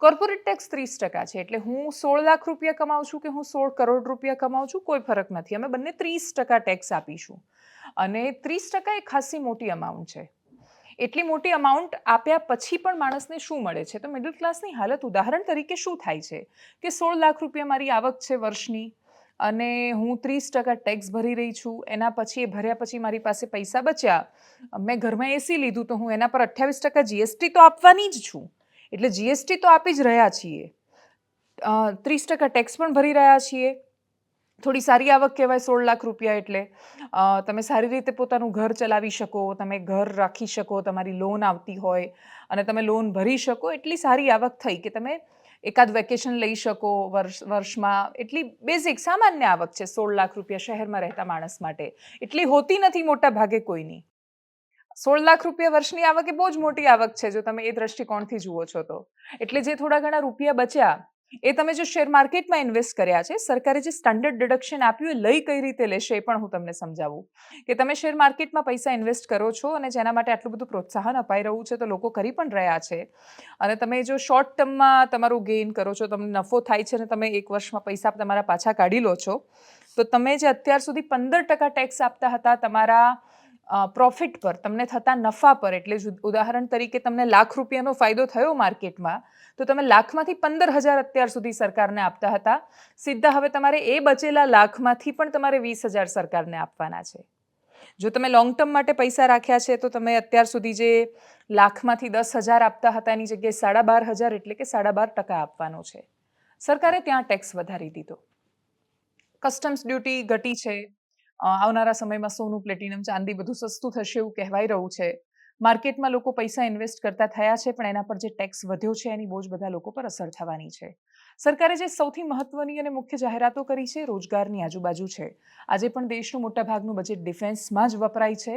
Corporate tax ત્રીસ ટકા છે. એટલે હું સોળ લાખ રૂપિયા કમાઉં છું કે હું સોળ કરોડ રૂપિયા કમાઉં છું, કોઈ ફરક નથી. અમે બંને ત્રીસ ટકા ટેક્સ આપીશું. અને ત્રીસ ટકા એ ખાસી મોટી અમાઉન્ટ છે. એટલી મોટી અમાઉન્ટ આપ્યા પછી પણ માણસને શું મળે છે? તો મિડલ ક્લાસની હાલત ઉદાહરણ તરીકે શું થાય છે? કે સોળ લાખ રૂપિયા મારી આવક છે વર્ષની, અને હું ત્રીસ ટકા ટેક્સ ભરી રહી છું. એના પછી એ ભર્યા પછી મારી પાસે પૈસા બચ્યા. મેં ઘરમાં એસી લીધું તો હું એના પર અઠ્યાવીસ ટકા જીએસટી તો આપવાની જ છું. એટલે જીએસટી તો આપી જ રહ્યા છીએ. ત્રીસ ટકા ટેક્સ પણ ભરી રહ્યા છીએ. થોડી સારી આવક કહેવાય સોળ લાખ રૂપિયા એટલે. તમે સારી રીતે પોતાનું ઘર ચલાવી શકો, તમે ઘર રાખી શકો, તમારી લોન આવતી હોય અને તમે લોન ભરી શકો, એટલી સારી આવક થઈ કે તમે એકાદ વેકેશન લઈ શકો વર્ષ, વર્ષમાં. એટલી બેઝિક સામાન્ય આવક છે સોળ લાખ રૂપિયા શહેરમાં રહેતા માણસ માટે. એટલી હોતી નથી મોટા ભાગે કોઈની. સોળ લાખ રૂપિયા વર્ષની આવક એ બહુ જ મોટી આવક છે, જો તમે એ દ્રષ્ટિકોણથી જુઓ છો તો. એટલે જે થોડા ઘણા રૂપિયા બચ્યા, એ તમે જો શેર માર્કેટમાં ઇન્વેસ્ટ કર્યા છે, સરકારે જે સ્ટાન્ડર્ડ ડિડક્શન આપ્યું એ લઈ કઈ રીતે લેશે એ પણ હું તમને સમજાવું. કે તમે શેર માર્કેટમાં પૈસા ઇન્વેસ્ટ કરો છો અને જેના માટે આટલું બધું પ્રોત્સાહન અપાઈ રહ્યું છે તો લોકો કરી પણ રહ્યા છે. અને તમે જો શોર્ટ ટર્મમાં તમારું ગેઇન કરો છો, તમને નફો થાય છે અને તમે એક વર્ષમાં પૈસા તમારા પાછા કાઢી લો છો, તો તમે જે અત્યાર સુધી પંદર ટકા ટેક્સ આપતા હતા, તમારા પ્રોફિટ પર, તમને થતા નફા પર, એટલે ઉદાહરણ તરીકે તમને લાખ રૂપિયાનો ફાયદો થયો માર્કેટમાં, તો તમે લાખમાંથી પંદર હજાર અત્યાર સુધી સરકારને આપતા હતા. સીધા હવે તમારે એ બચેલા લાખમાંથી પણ તમારે વીસ હજાર સરકારને આપવાના છે. જો તમે લોંગ ટર્મ માટે પૈસા રાખ્યા છે, તો તમે અત્યાર સુધી જે લાખમાંથી દસ હજાર આપતા હતા, એની જગ્યાએ સાડા બાર હજાર એટલે કે સાડા બાર ટકા આપવાનો છે. સરકારે ત્યાં ટેક્સ વધારી દીધો. કસ્ટમ્સ ડ્યુટી ઘટી છે. આવનારા સમયમાં સોનું, પ્લેટિનમ, ચાંદી બધું સસ્તું થશે એવું કહેવાઈ રહ્યું છે. માર્કેટમાં લોકો પૈસા ઇન્વેસ્ટ કરતા થયા છે, પણ એના પર જે ટેક્સ વધ્યો છે, એની બહુ જ બધા લોકો પર અસર થવાની છે. સરકારે જે સૌથી મહત્વની અને મુખ્ય જાહેરાતો કરી છે, રોજગારની આજુબાજુ છે. આજે પણ દેશનું મોટાભાગનું બજેટ ડિફેન્સમાં જ વપરાય છે.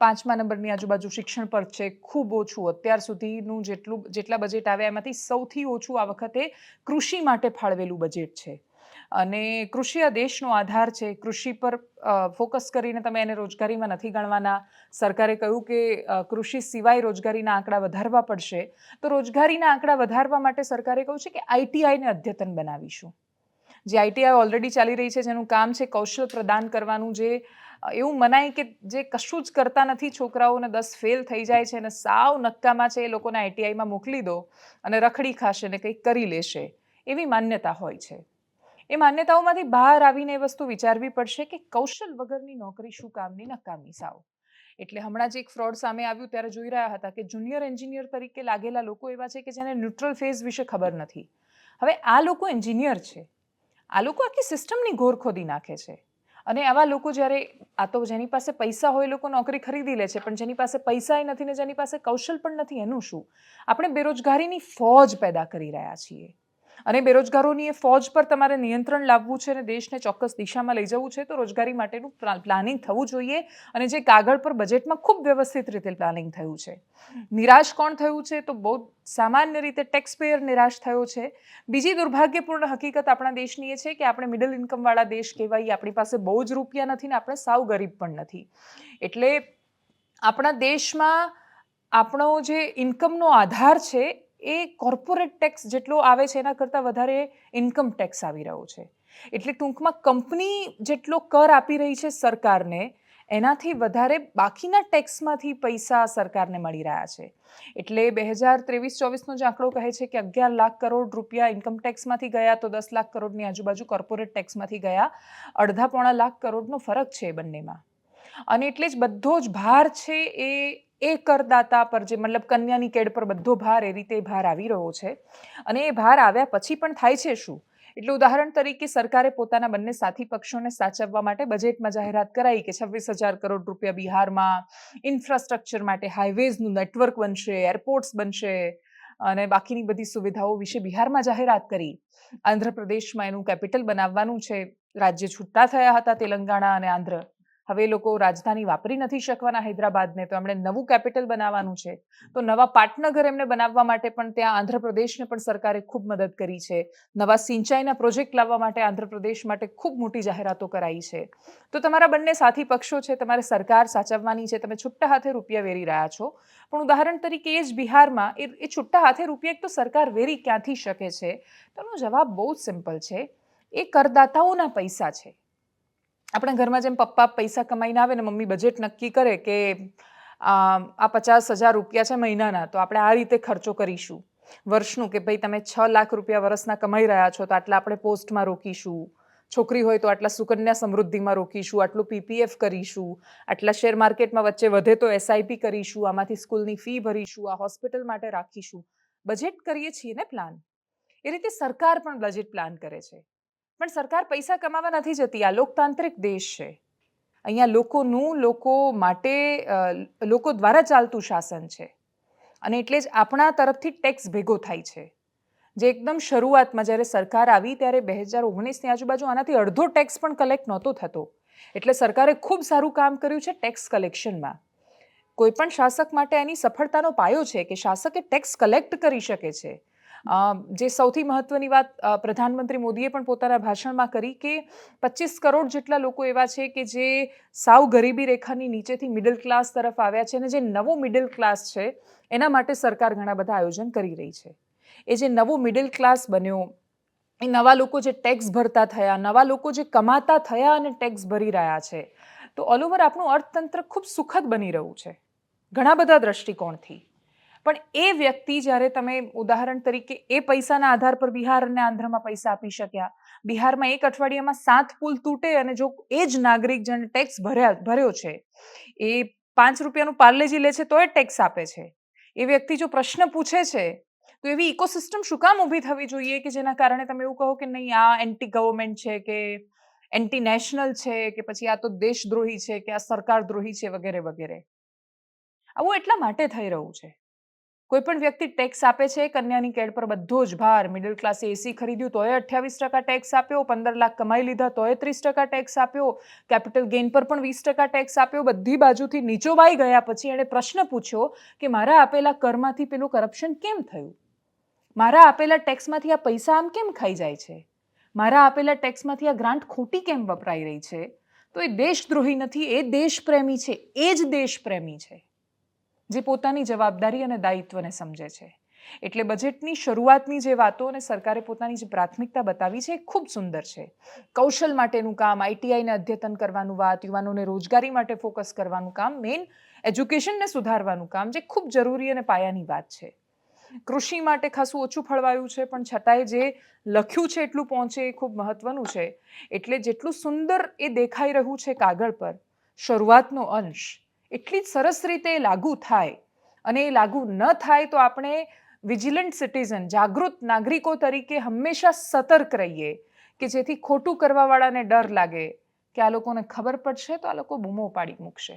પાંચમા નંબરની આજુબાજુ શિક્ષણ પર છે, ખૂબ ઓછું. અત્યાર સુધીનું જેટલું, જેટલા બજેટ આવ્યા એમાંથી સૌથી ઓછું આ વખતે કૃષિ માટે ફાળવેલું બજેટ છે. અને કૃષિ આ દેશનો આધાર છે. કૃષિ પર ફોકસ કરીને તમે એને રોજગારીમાં નથી ગણવાના. સરકારે કહ્યું કે કૃષિ સિવાય રોજગારીના આંકડા વધારવા પડશે. તો રોજગારીના આંકડા વધારવા માટે સરકારે કહ્યું છે કે આઈટીઆઈને અદ્યતન બનાવીશું. જે આઈટીઆઈ ઓલરેડી ચાલી રહી છે, જેનું કામ છે કૌશલ પ્રદાન કરવાનું, જે એવું મનાય કે જે કશું જ કરતા નથી છોકરાઓને દસ ફેલ થઈ જાય છે અને સાવ નક્કામાં છે એ લોકોને આઈટીઆઈમાં મોકલી દો અને રખડી ખાશે ને કંઈક કરી લેશે. એવી માન્યતા હોય છે. એ માન્યતાઓમાંથી બહાર આવીને એ વસ્તુ વિચારવી પડશે કે કૌશલ વગરની નોકરી શું કામની નકામી સાવ એટલે હમણાં જ એક ફ્રોડ સામે આવ્યું ત્યારે જોઈ રહ્યા હતા કે જુનિયર એન્જિનિયર તરીકે લાગેલા લોકો એવા છે કે જેને ન્યુટ્રલ ફેઝ વિશે ખબર નથી. હવે આ લોકો એન્જિનિયર છે. આ લોકો આખી સિસ્ટમની ઘોર ખોદી નાખે છે. અને આવા લોકો જ્યારે, આ તો જેની પાસે પૈસા હોય લોકો નોકરી ખરીદી લે છે, પણ જેની પાસે પૈસા નથી ને જેની પાસે કૌશલ પણ નથી એનું શું? આપણે બેરોજગારીની ફોજ પેદા કરી રહ્યા છીએ. અને બેરોજગારોની એ ફોજ પર તમારે નિયંત્રણ લાવવું છે અને દેશને ચોક્કસ દિશામાં લઈ જવું છે, તો રોજગારી માટેનું પ્લાનિંગ થવું જોઈએ. અને જે કાગળ પર બજેટમાં ખૂબ વ્યવસ્થિત રીતે પ્લાનિંગ થયું છે. નિરાશ કોણ થયું છે? તો બહુ સામાન્ય રીતે ટેક્સ પેયર નિરાશ થયો છે. બીજી દુર્ભાગ્યપૂર્ણ હકીકત આપણા દેશની એ છે કે આપણે મિડલ ઇન્કમવાળા દેશ કહેવાય, આપણી પાસે બહુ જ રૂપિયા નથી ને આપણે સાવ ગરીબ પણ નથી. એટલે આપણા દેશમાં આપણો જે ઇન્કમનો આધાર છે એ કોર્પોરેટ ટેક્સ જેટલો આવે છે, એના કરતાં વધારે ઇન્કમ ટેક્સ આવી રહ્યો છે. એટલે ટૂંકમાં કંપની જેટલો કર આપી રહી છે સરકારને, એનાથી વધારે બાકીના ટેક્સમાંથી પૈસા સરકારને મળી રહ્યા છે. એટલે બે હજાર ત્રેવીસ, ચોવીસનો જે આંકડો કહે છે કે અગિયાર લાખ કરોડ રૂપિયા ઇન્કમ ટેક્સમાંથી ગયા તો દસ લાખ કરોડની આજુબાજુ કોર્પોરેટ ટેક્સમાંથી ગયા. અડધા પોણા લાખ કરોડનો ફરક છે બંનેમાં. અને એટલે જ બધો જ ભાર છે એ એ કરદાતા પર જે મતલબ કન્યાની કેડ પર બધો ભાર એ રીતે ભાર આવી રહ્યો છે. અને એ ભાર આવ્યા પછી પણ થાય છે શું? એટલે ઉદાહરણ તરીકે સરકારે પોતાના બંને સાથી પક્ષોને સાચવવા માટે બજેટમાં જાહેરાત કરાઈ કે છવ્વીસ હજાર કરોડ રૂપિયા બિહારમાં ઇન્ફ્રાસ્ટ્રક્ચર માટે હાઈવેઝનું નેટવર્ક બનશે, એરપોર્ટ્સ બનશે અને બાકીની બધી સુવિધાઓ વિશે બિહારમાં જાહેરાત કરી. આંધ્રપ્રદેશમાં એનું કેપિટલ બનાવવાનું છે. રાજ્ય છૂટા થયા હતા તેલંગાણા અને આંધ્ર. હવે લોકો રાજધાની વાપરી નથી શકવાના હૈદરાબાદને, તો એમણે નવું કેપિટલ બનાવવાનું છે. તો નવા પાટનગર એમને બનાવવા માટે પણ ત્યાં આંધ્રપ્રદેશને પણ સરકારે ખૂબ મદદ કરી છે. નવા સિંચાઈના પ્રોજેક્ટ લાવવા માટે આંધ્રપ્રદેશ માટે ખૂબ મોટી જાહેરાતો કરાઈ છે. તો તમારા બંને સાથી પક્ષો છે, તમારે સરકાર સાચવવાની છે, તમે છુટ્ટા હાથે રૂપિયા વેરી રહ્યા છો. પણ ઉદાહરણ તરીકે એ જ બિહારમાં, એ એ છુટ્ટા હાથે રૂપિયા એક તો સરકાર વેરી ક્યાંથી શકે છે? તેનો જવાબ બહુ જ સિમ્પલ છે. એ કરદાતાઓના પૈસા છે. આપણા ઘરમાં જેમ પપ્પા પૈસા કમાઈને આવે ને મમ્મી બજેટ નક્કી કરે કે, આ પચાસ હજાર રૂપિયા છે મહિનાના, તો આપણે આ રીતે ખર્ચો કરીશું. વર્ષનું કે ભાઈ તમે છ લાખ રૂપિયા વર્ષના કમાઈ રહ્યા છો, તો આટલા આપણે પોસ્ટમાં રોકીશું. છોકરી હોય તો આટલા સુકન્યા સમૃદ્ધિમાં રોકીશું, આટલું પીપીએફ કરીશું, આટલા શેર માર્કેટમાં વચ્ચે વધે તો એસઆઈપી કરીશું, આમાંથી સ્કૂલની ફી ભરીશું, આ હોસ્પિટલ માટે રાખીશું. બજેટ કરીએ છીએ ને પ્લાન એ રીતે સરકાર પણ બજેટ પ્લાન કરે છે. પણ સરકાર પૈસા કમાવા નથી જતી. આ લોકતાંત્રિક દેશ છે. અહીંયા લોકોનું, લોકો માટે લોકો દ્વારા ચાલતું શાસન છે. અને એટલે જ આપણા તરફથી ટેક્સ ભેગો થાય છે. જે એકદમ શરૂઆતમાં જ્યારે સરકાર આવી ત્યારે બે હજાર ઓગણીસની આજુબાજુ આનાથી અડધો ટેક્સ પણ કલેક્ટ નહોતો થતો. એટલે સરકારે ખૂબ સારું કામ કર્યું છે ટેક્સ કલેક્શનમાં. કોઈ પણ શાસક માટે એની સફળતાનો પાયો છે કે શાસકે ટેક્સ કલેક્ટ કરી શકે છે. જે સૌથી મહત્વની વાત પ્રધાનમંત્રી મોદીએ પણ પોતાના ભાષણમાં કરી કે પચીસ કરોડ જેટલા લોકો એવા છે કે જે સાવ ગરીબી રેખાની નીચેથી મિડલ ક્લાસ તરફ આવ્યા છે અને જે નવો મિડલ ક્લાસ છે, એના માટે સરકાર ઘણા બધા આયોજન કરી રહી છે. એ જે નવો મિડલ ક્લાસ બન્યો, એ નવા લોકો જે ટેક્સ ભરતા થયા, નવા લોકો જે કમાતા થયા અને ટેક્સ ભરી રહ્યા છે, તો ઓલ ઓવર આપણું અર્થતંત્ર ખૂબ સુખદ બની રહ્યું છે, ઘણા બધા દ્રષ્ટિકોણથી. પણ એ વ્યક્તિ જ્યારે તમે ઉદાહરણ તરીકે એ પૈસાના આધાર પર બિહાર અને આંધ્રમાં પૈસા આપી શક્યા, બિહારમાં એક અઠવાડિયામાં સાત પુલ તૂટે અને જો એ જ નાગરિક જેને ટેક્સ ભર્યા, ભર્યો છે, એ પાંચ રૂપિયાનું પાર્લેજી લે છે તો એ ટેક્સ આપે છે. એ વ્યક્તિ જો પ્રશ્ન પૂછે છે, તો એવી ઇકોસિસ્ટમ શું કામ ઊભી થવી જોઈએ કે જેના કારણે તમે એવું કહો કે નહીં, આ એન્ટી ગવર્મેન્ટ છે કે એન્ટી નેશનલ છે કે પછી આ તો દેશદ્રોહી છે કે આ સરકાર દ્રોહી છે વગેરે વગેરે. આવું એટલા માટે થઈ રહ્યું છે. કોઈ પણ વ્યક્તિ ટેક્સ આપે છે, કન્યાની કેડ પર બધો જ ભાર. મિડલ ક્લાસે એસી ખરીદ્યું તોય અઠ્યાવીસ ટકા ટેક્સ આપ્યો, પંદર લાખ કમાઈ લીધા તોય ત્રીસ ટકા ટેક્સ આપ્યો કેપિટલ ગેઇન પર પણ વીસ ટકા ટેક્સ આપ્યો, બધી બાજુથી નીચોવાઈ ગયા. પછી એણે પ્રશ્ન પૂછ્યો કે મારા આપેલા કરમાંથી પેલું કરપ્શન કેમ થયું? મારા આપેલા ટેક્સમાંથી આ પૈસા આમ કેમ ખાઈ જાય છે? મારા આપેલા ટેક્સમાંથી આ ગ્રાન્ટ ખોટી કેમ વપરાઈ રહી છે? તો એ દેશદ્રોહી નથી, એ દેશપ્રેમી છે, એ જ દેશપ્રેમી છે. જે પોતાની જવાબદારી અને દાયિત્વને સમજે છે. એટલે બજેટની શરૂઆતની જે વાતો અને સરકારે પોતાની જે પ્રાથમિકતા બતાવી છે એ ખૂબ સુંદર છે. કૌશલ માટેનું કામ આઈટીઆઈને અદ્યતન કરવાનું વાત, યુવાનોને રોજગારી માટે ફોકસ કરવાનું કામ મેઇન એજ્યુકેશનને સુધારવાનું કામ, જે ખૂબ જરૂરી અને પાયાની વાત છે. કૃષિ માટે ખાસું ઓછું ફળવાયું છે, પણ છતાંય જે લખ્યું છે એટલું પહોંચે એ ખૂબ મહત્વનું છે. એટલે જેટલું સુંદર એ દેખાઈ રહ્યું છે કાગળ પર, શરૂઆતનો અંશ એટલી જ સરસ રીતે લાગુ થાય. અને એ લાગુ ન થાય તો આપણે વિજિલન્ટ સિટીઝન જાગૃત નાગરિકો તરીકે હંમેશા સતર્ક રહીએ કે જેથી ખોટું કરવાવાળાને ડર લાગે કે આ લોકોને ખબર પડશે તો આ લોકો બૂમો પાડી મૂકશે.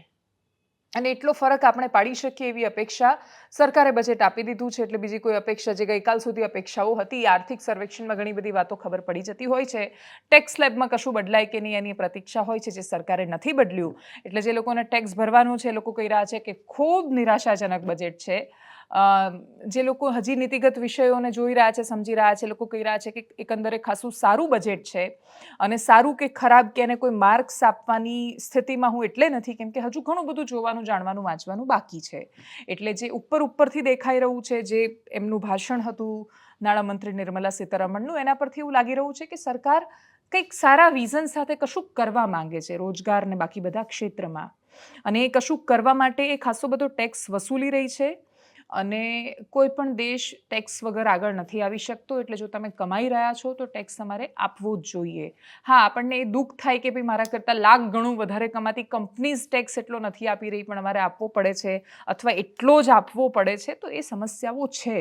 અને એટલો ફરક આપણે પાડી શકીએ એવી અપેક્ષા સરકારે બજેટ આપી દીધું છે. એટલે બીજી કોઈ અપેક્ષા જે ગઈકાલ સુધી અપેક્ષાઓ હતી આર્થિક સર્વેક્ષણમાં ઘણી બધી વાતો ખબર પડી જતી હોય છે. ટેક્સ સ્લેબમાં કશું બદલાય કે નહીં એની પ્રતીક્ષા હોય છે, જે સરકારે નથી બદલ્યું. એટલે જે લોકોને ટેક્સ ભરવાનું છે, એ લોકો કહી રહ્યા છે કે ખૂબ નિરાશાજનક બજેટ છે. જે લોકો હજી નીતિગત વિષયોને જોઈ રહ્યા છે, સમજી રહ્યા છે, લોકો કહી રહ્યા છે કે એકંદરે ખાસું સારું બજેટ છે અને સારું કે ખરાબ કે એને કોઈ માર્ક્સ આપવાની સ્થિતિમાં હું એટલે નથી, કેમ કે હજુ ઘણું બધું જોવાનું, જાણવાનું, વાંચવાનું બાકી છે. એટલે જે ઉપર ઉપરથી દેખાઈ રહ્યું છે, જે એમનું ભાષણ હતું નાણામંત્રી નિર્મલા સીતારમણનું, એના પરથી એવું લાગી રહ્યું છે કે સરકાર કંઈક સારા વિઝન સાથે કશુંક કરવા માંગે છે, રોજગાર ને બાકી બધા ક્ષેત્રમાં. અને એ કશુંક કરવા માટે એ ખાસો બધો ટેક્સ વસૂલી રહી છે. અને કોઈ પણ દેશ ટેક્સ વગર આગળ નથી આવી શકતો, એટલે જો તમે કમાઈ રહ્યા છો, તો ટેક્સ તમારે આપવો જ જોઈએ. હા, આપણને એ દુઃખ થાય કે ભાઈ મારા કરતાં લાખ ગણું વધારે કમાતી કંપનીઝ ટેક્સ એટલો નથી આપી રહી, પણ અમારે આપવો પડે છે અથવા એટલો જ આપવો પડે છે, તો એ સમસ્યાઓ છે.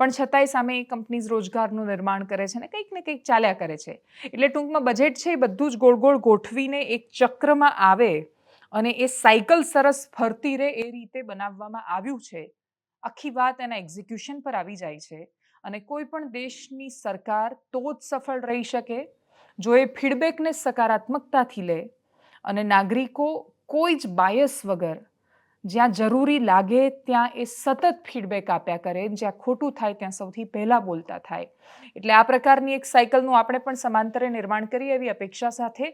પણ છતાંય સામે એ કંપનીઝ રોજગારનું નિર્માણ કરે છે ને કંઈક ને કંઈક ચાલ્યા કરે છે. એટલે ટૂંકમાં બજેટ છે એ બધું જ ગોળ ગોળ ગોઠવીને એક ચક્રમાં આવે અને એ સાયકલ સરસ ફરતી રહે એ રીતે બનાવવામાં આવ્યું છે. આખી વાત એના એક્ઝિક્યુશન પર આવી જાય છે અને કોઈ પણ દેશની સરકાર તો જ સફળ રહી શકે જો એ ફીડબેકને સકારાત્મકતાથી લે અને નાગરિકો કોઈ જ બાયસ વગર જ્યાં જરૂરી લાગે ત્યાં એ સતત ફીડબેક આપ્યા કરે, જ્યાં ખોટું થાય ત્યાં સૌથી પહેલાં બોલતા થાય. એટલે આ પ્રકારની એક સાયકલનું આપણે પણ સમાંતરે નિર્માણ કરીએ એવી અપેક્ષા સાથે